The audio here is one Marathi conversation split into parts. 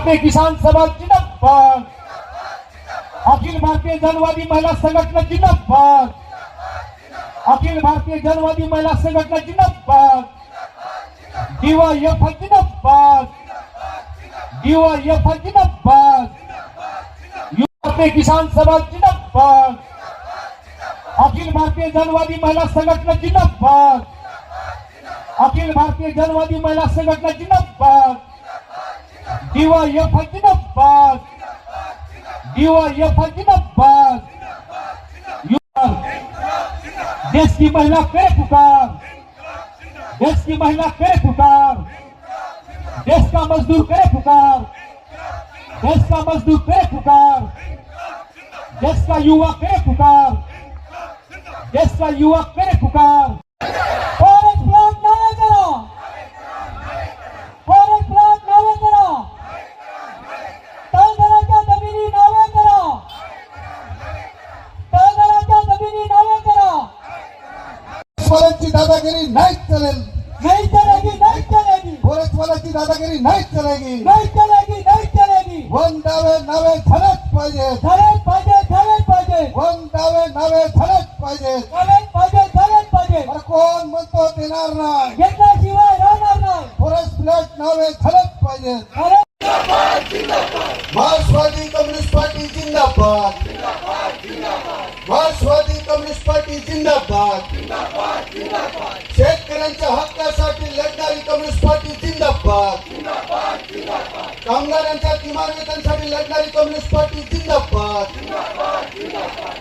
भारतीय किसान सभा जिंदाबाद। अखिल भारतीय जनवादी महिला संघटना जिंदाबाद। अखिल भारतीय जनवादी महिला संघटना जिंदाबाद। डीवायएफ जिंदाबाद। डीवायएफ जिंदाबाद। भारतीय किसान सभा जिंदाबाद। अखिल भारतीय जनवादी महिला संघटना जिंदाबाद। अखिल भारतीय जनवादी महिला संघटना जिंदाबाद। डीवायएफ जिंदाबाद डीवायएफ जिंदाबाद युवा- देश की महिला करे पुकार देश की महिला करे पुकार देश का मजदूर करे पुकार देश का मजदूर करे पुकार देश का युवा करे पुकार देश का युवा करे पुकार फॉरेस्ट ब्लॉक नवे करा फॉरेस्ट ब्लॉक नवे करा तळघराच्या जमिनी नवे करा तळघराच्या जमिनी नवे करा फॉरेस्टवाल्यांची दादागिरी नाही चालेल. नहीं चलेगी नहीं चलेगी फॉरेस्टवाल्यांची दादागिरी नाही चलेगी नहीं चलेगी नहीं चलेगी वन दावे नावे झालेच पाहिजे. झालेच पाहिजे झालेच पाहिजे. वन दावे नावे झालेच पाहिजे. झालेच पाहिजे झालेच पाहिजे. अरे कोण म्हणतो देणार नाही. घेतल्याशिवाय राहणार नाही. फॉरेस्ट फ्लॅट नावे झालेच पाहिजे. मार्क्सवादी कम्युनिस्ट पार्टी जिंदाबाद. मार्क्सवादी कम्युनिस्ट पार्टी जिंदाबाद. शेतकऱ्यांच्या हक्कासाठी लढणारी कम्युनिस्ट पार्टी जिंदाबाद. कामगारांच्या किमान वेतनासाठी लढणारी कम्युनिस्ट पार्टी जिंदाबाद.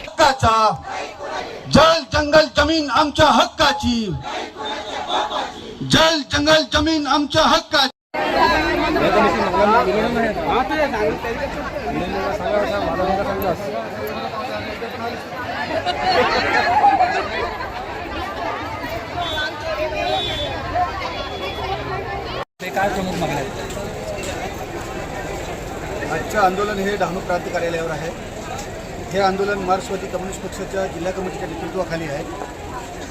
हक्काचा जल जंगल जमीन आमच्या हक्काची. जल जंगल जमीन आमच्या हक्काची. आजचं आंदोलन हे डहाणू प्रांत कार्यालयावर आहे. हे आंदोलन मार्क्सवादी कम्युनिस्ट पक्षाच्या जिल्हा कमिटीच्या नेतृत्वाखाली आहे.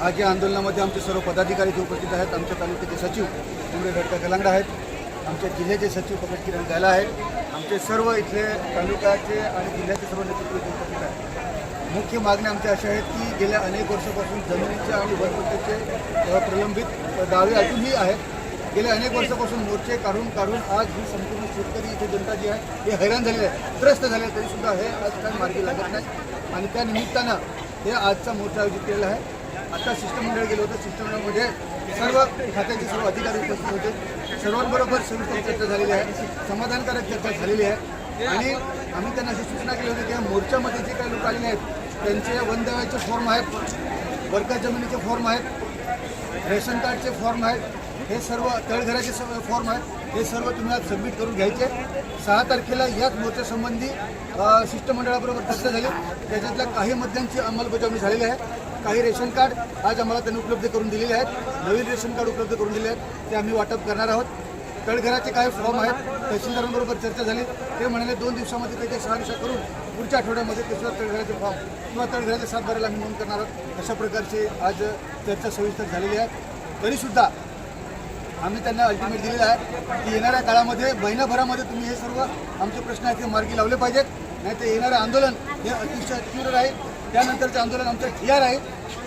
आज या आंदोलनामध्ये आमचे सर्व पदाधिकारी जे उपस्थित आहेत आमच्या तालुक्याचे सचिव उमरे रडका कलांगडा आहेत आमच्या जिल्ह्याचे सचिव कपिल किरण गायला आहेत आमचे सर्व इथले तालुक्याचे आणि जिल्ह्याचे सर्व नेतृत्व उपस्थित आहेत. मुख्य मागण्या आमच्या अशा आहेत की गेल्या अनेक वर्षापासून जमिनीचे आणि वनपट्ट्याचे प्रलंबित दावे अजूनही आहेत. गेल्या अनेक वर्षापासून मोर्चे काढून काढून आज ही संपूर्ण शेतकरी इथे जनता जी आहे हे हैराण झालेले आहे त्रस्त झाले तरीसुद्धा हे आज काही मार्गी लागत नाही आणि त्या निमित्तानं हे आजचा मोर्चा आयोजित केलेला आहे. आता शिष्टमंडळ गेलं होतं. शिष्टमंडळामध्ये सर्व खात्याचे सर्व अधिकारी उपस्थित होते. सर्वांबरोबर सविस्तर चर्चा झालेली आहे. समाधानकारक चर्चा झालेली आहे. आणि आम्ही त्यांना अशी सूचना केली होती की या मोर्चामध्ये जे काही लोक आलेले आहेत त्यांचे वनदेवाचे फॉर्म आहेत. वर्ग जमिनीचे फॉर्म आहेत. रेशन कार्डचे फॉर्म आहेत. हे सर्व तळघराचे सर्व फॉर्म आहेत. हे सर्व तुम्ही आज सबमिट करून घ्यायचे. सहा तारखेला याच मोर्चासंबंधी शिष्टमंडळाबरोबर चर्चा झाली. त्याच्यातल्या काही मुद्द्यांची अंमलबजावणी झालेली आहे. काही रेशन कार्ड आज आम्हाला त्यांनी उपलब्ध करून दिलेले आहेत. नवीन रेशन कार्ड उपलब्ध करून दिले आहेत. ते आम्ही वाटप करणार आहोत. तळघराचे काही फॉर्म आहेत तहसीलदारांबरोबर चर्चा झाली. ते म्हणाले दोन दिवसामध्ये त्याचे शहानिशा करून पुढच्या आठवड्यामध्ये ते सुद्धा तळघराचे फॉर्म किंवा तळघराचे सातबाऱ्याला आम्ही नोंद करणार आहोत. अशा प्रकारची आज चर्चा सविस्तर झालेली आहे. तरीसुद्धा आम्ही त्यांना अल्टिमेट दिलेलं आहे की येणाऱ्या काळामध्ये महिनाभरामध्ये तुम्ही हे सर्व आमचे प्रश्न आहेत ते मार्गी लावले पाहिजेत. नाही तर येणारं आंदोलन हे अतिशय तीव्र राहील. त्यानंतरचं आंदोलन आमचं ठियार आहे.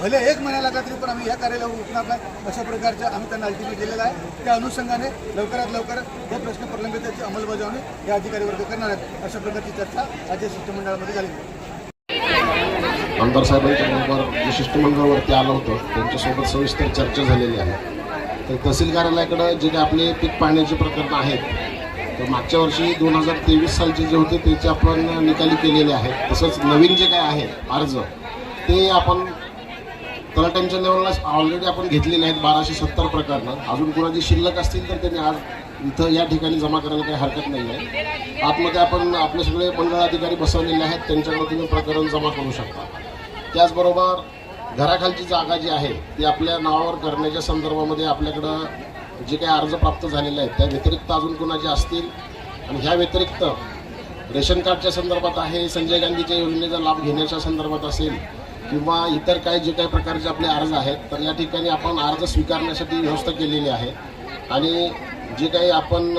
भले एक महिना लागला तरी पण आम्ही या कार्यालयावर उठणार नाही. अशा प्रकारचं आम्ही त्यांना अल्टिमेट दिलेलं आहे. त्या अनुषंगाने लवकरात लवकर हे प्रश्न प्रलंबिताची अंमलबजावणी या अधिकारी वर्ग करणार आहेत. अशा प्रकारची चर्चा राज्य शिष्टमंडळामध्ये झाली आमदार साहेबांच्याबरोबर जे शिष्टमंडळावरती आलं होतं. त्यांच्यासोबत सविस्तर चर्चा झालेली आहे. तर तहसील कार्यालयाकडं जे काही आपले पीक पाण्याचे प्रकरण आहेत तर मागच्या वर्षी दोन हजार तेवीस सालचे जे होते त्याचे आपण निकाली केलेले आहेत. तसंच नवीन जे काय आहे अर्ज ते आपण तलाट्यांच्या लेवलला ऑलरेडी आपण घेतलेले आहेत बाराशे सत्तर प्रकरणं. अजून कोणाची शिल्लक असतील तर त्यांनी आज इथं या ठिकाणी जमा करायला काही हरकत नाही आहे. आतमध्ये आपण आपले सगळे मंडळ अधिकारी बसवलेले आहेत त्यांच्याकडे तुम्ही प्रकरण जमा करू शकता. त्याचबरोबर घराखालची जागा जी आहे ती आपल्या नावावर करण्याच्या संदर्भामध्ये आपल्याकडं जे काही अर्ज प्राप्त झालेले आहेत त्या व्यतिरिक्त अजून कुणाचे असतील? आणि ह्या व्यतिरिक्त रेशन कार्डच्या संदर्भात आहे संजय गांधीच्या योजनेचा लाभ घेण्याच्या संदर्भात असेल किंवा इतर काही जे काही प्रकारचे आपले अर्ज आहेत तर या ठिकाणी आपण अर्ज स्वीकारण्यासाठी व्यवस्था केलेली आहे. आणि जे काही आपण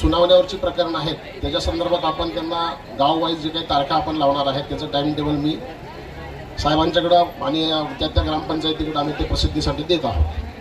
सुनावण्यावरची प्रकरण आहेत त्याच्या संदर्भात आपण त्यांना गाववाईज जे काही तारखा आपण लावणार आहेत त्याचं टाईम टेबल मी साहेबांच्याकडं आणि त्या त्या ग्रामपंचायतीकडं आम्ही ते प्रसिद्धीसाठी देत आहोत.